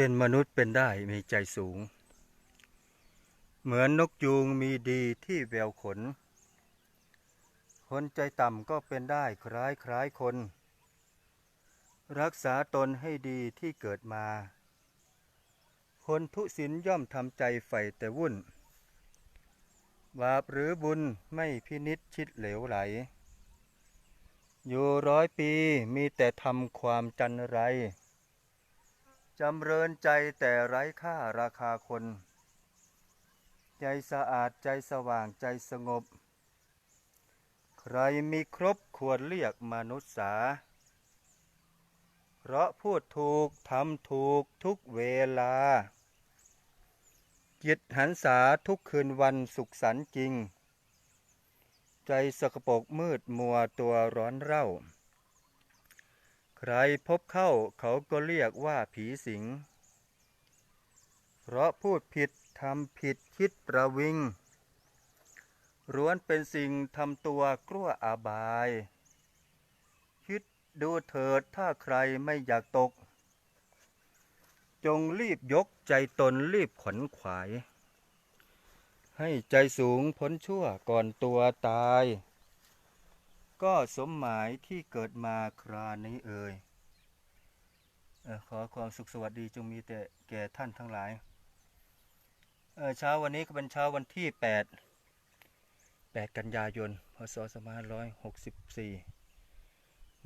เป็นมนุษย์เป็นได้มีใจสูง เหมือนนกยูงมีดีที่แววขน คนใจต่ำก็เป็นได้คล้ายคล้ายคน รักษาตนให้ดีที่เกิดมา คนทุศินย่อมทำใจใฝ่แต่วุ่น บาปหรือบุญไม่พินิษชิดเหลวไหล อยู่ร้อยปีมีแต่ทำความจันไร จำเริญใจแต่ไร้ค่าราคาคน ใจสะอาดใจสว่างใจสงบ ใครมีครบควรเรียกมนุษย์สา เพราะพูดถูกทำถูกทุกเวลา จิตหันษาทุกคืนวันสุขสันต์จริง ใจสกปรกมืดมัวตัวร้อนเร่า ใครพบเข้าเขาก็เรียกว่าผีสิง เพราะพูดผิดทำผิดคิดประวิงร้วนเป็นสิ่งทำตัวกลัวอาบาย คิดดูเถิดถ้าใครไม่อยากตก จงรีบยกใจตนรีบขวนขวาย ให้ใจสูงพ้นชั่วก่อนตัวตาย ก็สมหมายที่เกิดมาครานี้เอ่ยขอความสุขสวัสดีจงมีแต่แก่ท่านทั้งหลายเช้าวันนี้ก็เป็นเช้าวันที่ 8 8 กันยายน พศ 2564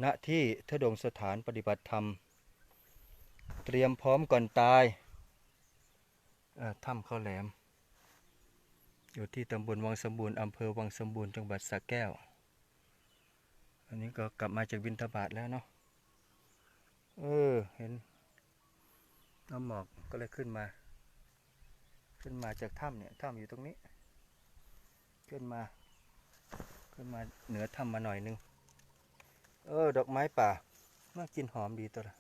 ณ ที่ทดงสถานปฏิบัติธรรม เตรียมพร้อมก่อนตายถ้ำข้าวแหลม อยู่ที่ตำบลวังสมบูรณ์อำเภอวังสมบูรณ์จังหวัดสระแก้ว อันนี้ก็กลับมาจากบินทบาทแล้วเนาะ เออ เห็น น้ำหมอกก็เลยขึ้นมา ขึ้นมาจากถ้ำเนี่ยถ้ำอยู่ตรงนี้ ขึ้นมา ขึ้นมาเหนือถ้ำมาหน่อยนึง เออ ดอกไม้ป่าน่ากินหอมดีตัวละ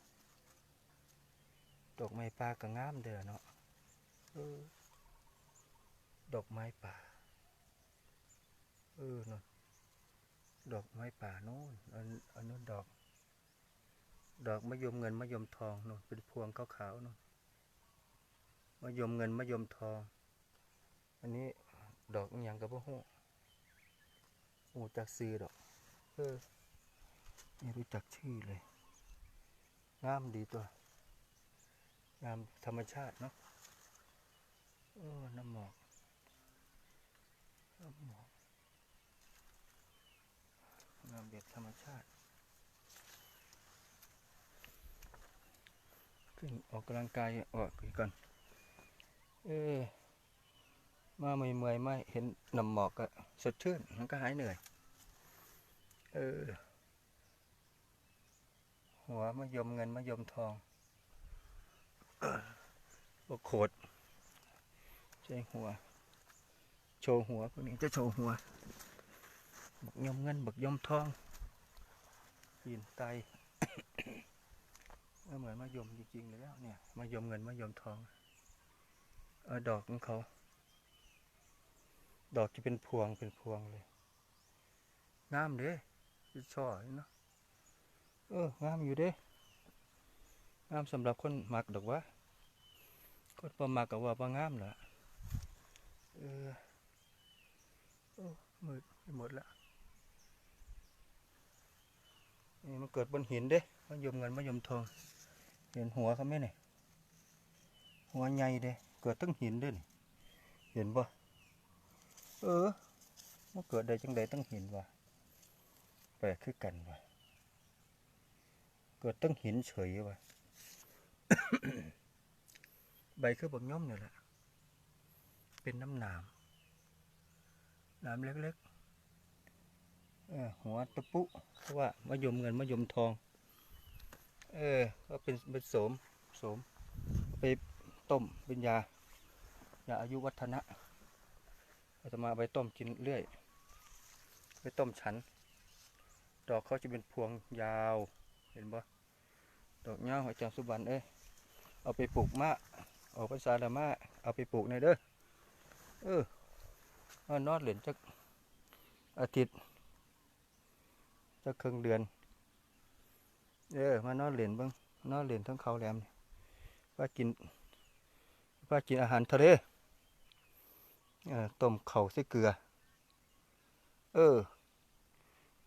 ดอกไม้ป่าก็งามเด้อเนาะเออ ดอกไม้ป่า เออนั่น ดอกไม้ป่าโน่นอันอันนู้นดอก ดอกมะยมเงินมะยมทองนู่นเป็นพวงขาวๆนู่นมะยมเงินมะยมทอง อันนี้ดอกอย่างกับพวกหูหูจักซื้อดอกเออไม่รู้จักชื่อเลย งามดีตัว งามธรรมชาติเนาะเออน้ำหมอกน้ำหมอก งามแบบธรรมชาติ ขึ้นออกกำลังกายออกไปก่อน เออ มาเมื่อยๆไม่เห็นนำหมอกก็สดชื่นมันก็หายเหนื่อย เออ หัวมะยมเงินมะยมทองบกโขดใช่หัว โชว์หัวพวกนี้จะโชว์หัว บักยมเงินบักยมทองยินไตเออเหมือนมะยมจริงๆเลยแล้วเนี่ยมะยมเงินมะยมทองเออดอกของเขา ดอกจะเป็นพวงเป็นพวงเลยงามเด้ช่อเนาะเอองามอยู่เด้งามสำหรับคนมักดอกวะคนประมักกับว่าบ่งามเหรอเออโอ้มืดไปหมดแล้ว นี่มันเกิดบนหินเด้มะยมเงินมะยมทองเห็นหัวเขาไหมเนี่ยหัวใหญ่เด้เกิดตั้งหินเด้นี่เห็นปะเออมันเกิดได้จังใดตั้งหินวะแปลกคือกันวะเกิดตั้งหินเฉยวะใบคือบักย่อมเนี่ยแหละเป็นน้ำหนามหนามเล็กๆ หัวตะปุเพราะว่ามะยมเงินมะยมทอง เออ ก็เป็นเป็นโสมโสมไปต้มเป็นยายาอายุวัฒนะเราจะมาไปต้มกินเรื่อย ไปต้มฉัน ดอกเขาจะเป็นพวงยาว เห็นปะดอกเงาหอาจารย์สุบันเอ้ยเอาไปปลูกมะออกภาษาละมะเอาไปปลูกในเด้อเออเอนอดเหรียญจักอาทิตย์ จักครึ่งเดือน เออ มานอนเหรียญบ้างนอนเหรียญทั้งเขาแหลมนี่ากินพากินอาหารทะเลเออต้มข้าวใส่เกลือ เออ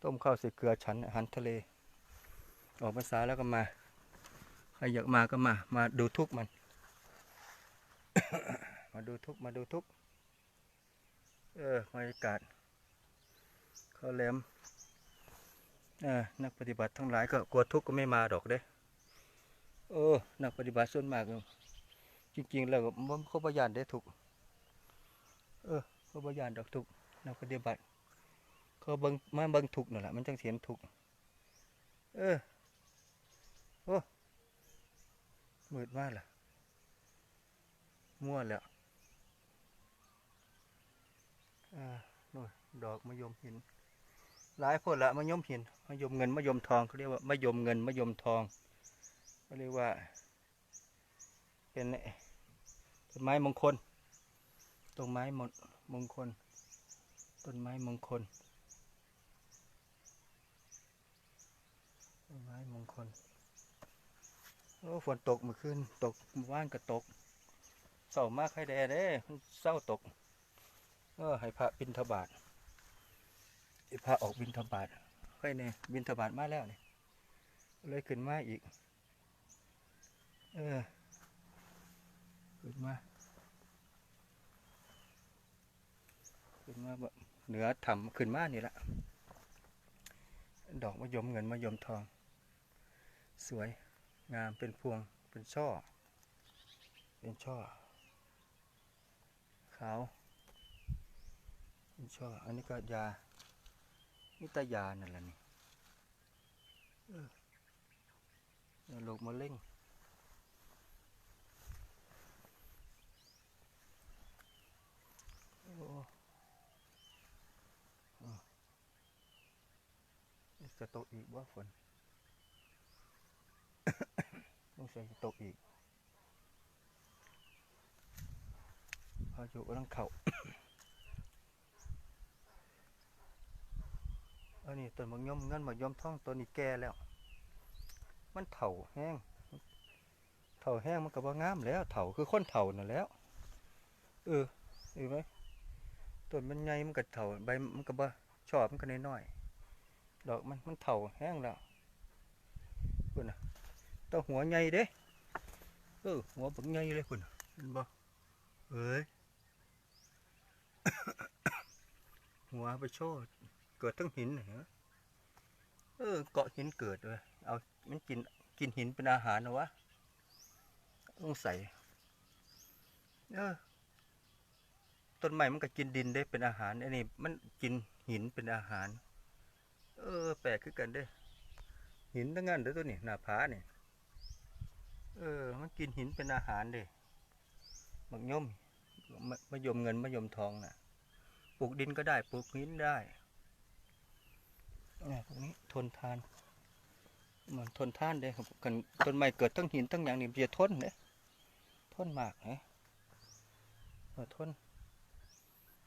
ต้มข้าวใส่เกลือฉันอาหารทะเล ออกพรรษาแล้วก็มา ใครอยากมาก็มา มาดูทุกมัน มาดูทุกมาดูทุก เออบรรยากาศเขาแหลม นักปฏิบัติทั้งหลายก็กลัวทุกข์ก็ไม่มาดอกเด้เออนักปฏิบัติส่วนมากจริงๆแล้วก็บ่เขาประยานได้ทุกเออเขาประยานดอกทุกนักปฏิบัติเขาบิ่งมาบิ่งทุกนั่นแหละมันจังเสียนทุกเออโอ้มืดมากล่ะมั่วแล้วอ่าโน่นดอกมะยมหิน หลายคนละมะยมหินมะยมเงินมะยมทองเขาเรียกว่ามะยมเงินมะยมทองเขาเรียกว่า เป็นต้นไม้มงคลต้นไม้มงมงคลต้นไม้มงคลต้นไม้มงคลโอ้ฝนตกเมื่อคืนตกเมื่านก็ตกเศร้ามากให้แดเด้เศร้าตกเออให้พระบินทบาท พระออกบินทบาทค่อยเนี่ยบินทบาทมาแล้วเนี่ยเลยขึ้นมาอีก เออ ขึ้นมา ขึ้นมาแบบเหนือถ้ำขึ้นมานี่ละดอกมะยมเงินมะยมทอง สวยงามเป็นพวงเป็นช่อ เป็นช่อขาวเป็นช่ออันนี้ก็ยา นี่ตายานั่นแหละนี่เออยาโรคมะเร็งโอ้อะจะตกอีกว่าฝนต้องใส่จะตกอีกพายุกำลังเข่า อันนี้ต้นมะยมเงินมะยมท่องตัวนี้แก่แล้ว มันเถาแห้ง เถาแห้งมันก็บ่งามแล้ว เถาคือคนเถานั่นแล้ว เออเห็นไหมต้นมันใหญ่มันก็เถาใบมันก็บ่ชอบมันก็น้อยๆดอกมันมันเถาแห้งแล้วคุณน่ะตัวหัวใหญ่เด้เออหัวบักใหญ่เลยคุณน่ะเห็นบ่เอ้ยหัวไปโชด เกิดทั้งหินเหรอเออ เกาะหินเกิดเลยเอามันกินกินหินเป็นอาหารนะวะต้องใส่เออต้นไม้มันก็กินดินได้เป็นอาหารอันนี้มันกินหินเป็นอาหาร เออ แปลกขึ้นกันเด้ หินทั้งนั้นเด้อตัวนี้หน้าผาเนี่ยเออ มันกินหินเป็นอาหารเด้มักย่อมมะมะยมเงินมะยมทองน่ะปลูกดินก็ได้ปลูกหินได้ นี่ยพวกนี้ทนทานมันทนทานเด้ครับกันต้นไม้เกิดทั้งหินทั้งอย่างนี่จะทนเด้ทนมากเฮ้เออทน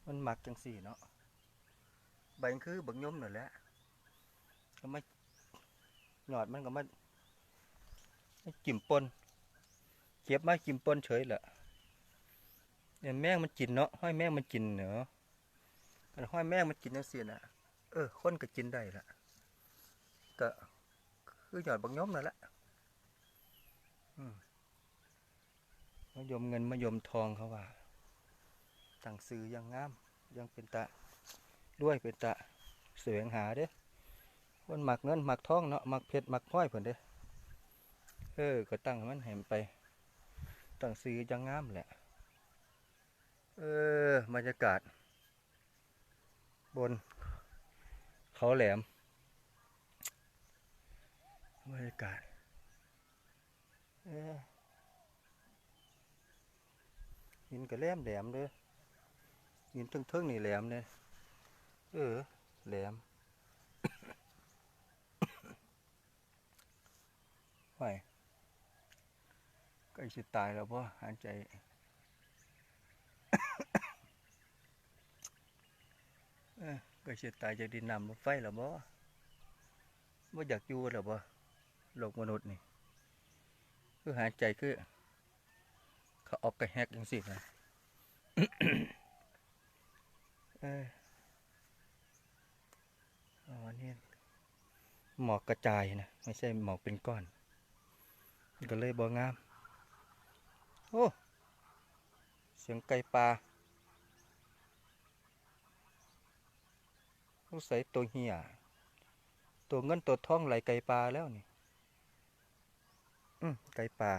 มันหมักจังสี่เนาะใบคือบักยมนั่นแหละก็ไม่หยอดมันก็มาไม่กิ่มปนเก็บมากิ่มปนเฉยแหละเนี่ยแมงมันกินเนาะห้อยแมงมันกินเนาะห้อยแมงมันกินจังสี่น่ะ เออ คนก็กินได้ละก็คือหยอดบักยมนั่นแหละมมะยมเงินมะยมทองเขาว่าตั้งซื้อยังงาม ยังเป็นตะด้วยเป็นตะเสวงหาเด้คนหมักเงินหมักทองเนาะหมักเพชรหมักพ้อยเพิ่นเด้เออ ก็ตั้งมันให้มันไปตั้งซื้อยังงามแหละ เออบรรยากาศ บน เขาแหลมบรรยากาศเหินกระแหลมแหลมเด้อหินทึ่งๆนี่แหลมเนี่ยเออแหลมไหวใกล้สิตายแล้วพ่หายใจ เอ้อใกล้สิตายจากดินน้ำลมไฟแล้วบ่บ่อยากอยู่แล้วบ่โลกมนุษย์นี่ คือหายใจคือ เขาออกกระแฮกจังสินะเอ้ยอ๋อนี่หมอกกระจายนะ ไม่ใช่หมอกเป็นก้อนมันก็เลยบ่งาม โอ้ เสียงไก่ปลา สงสัยตัวเหี่ยตัวเงินตัวทองไหลไก่ปลาแล้วนี่ อืมไก่ปลา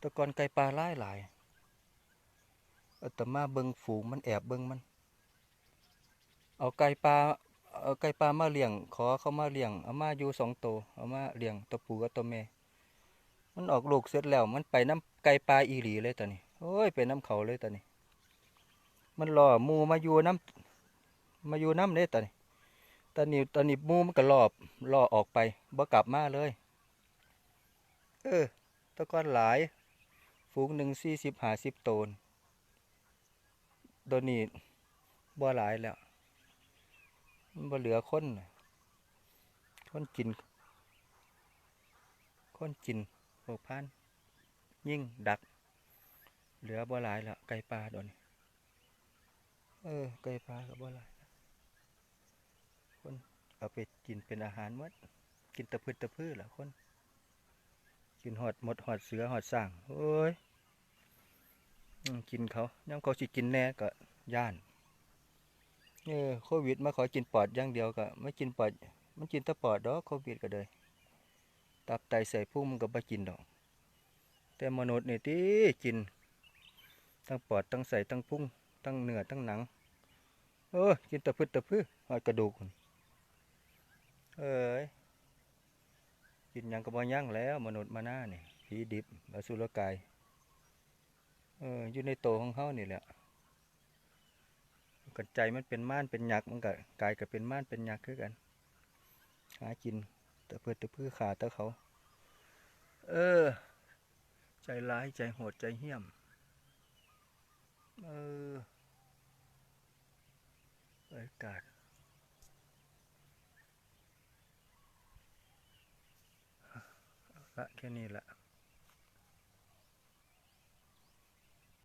ตะกอนไก่ปลาหลายหลายอาแต่มาเบิงฝูงมันแอบเบิงมัน เอาไก่ปลาเอาไก่ปลามาเลี้ยง ขอเขามาเลี้ยง เอามาอยู่สองตัว เอามาเลี้ยงตัวผู้กับตัวแม่ มันออกลูกเสร็จแล้ว มันไปน้ำไก่ปลาอีหลีเลยตอนนี้ โอ้ยไปน้ำเขาเลยตอนนี้ มันรอมูมาอยู่น้ำ มาอยู่น้ำเลยตอนนี้ตอนนี้ตอนนี้มูมันก็รอบรอออกไปบ่กลับมาเลย เออตะกอนหลาย ฝูงหนึ่งสี่สิบห้าสิบตนตัวนี้บ่หลายแล้วมันบ่เหลือคนน่ะคนกิน คนกินพวกพันยิ่งดัก เหลือบ่หลายแล้วไก่ปลาตัวนี้เออไก่ปลาก็บ่หลาย คนเอาไปกินเป็นอาหารหมดกินตะพืชตะพืชละคน กินหอดหมดหอดเสือหอดสร้างโอ้ยอกินเขาย่ำเขาสิกินแน่ก็ย่านเออโควิดมาขอกินปอดอย่างเดียวก็ไม่กินปอดมันกินต่ปอดดอกโควิดก็เลยตับไตใส่พุ่งมันก็บ่กินดอก แต่มนุษย์เนี่ติกินทั้งปอดทั้งใส่ทั้งพุ่งทั้งเนื้อทั้งหนังเออกินตะพืชตะพืชหอดกระดูกพุ่น เอ้ยกินยังก็บ่ยั่งแล้ว มนุษย์มาหน้านี่ผีดิบอสุรกายเอออยู่ในโตของเขานี่แหละกันใจมันเป็นม่านเป็นหยักมันก็กายก็เป็นม่านเป็นหยักคือกันหากินแต่เพื่อแต่เพื่อขาแต่เขา เออ ใจร้ายใจโหดใจเหี้ยม เอออากาศ ละแค่นี้ละ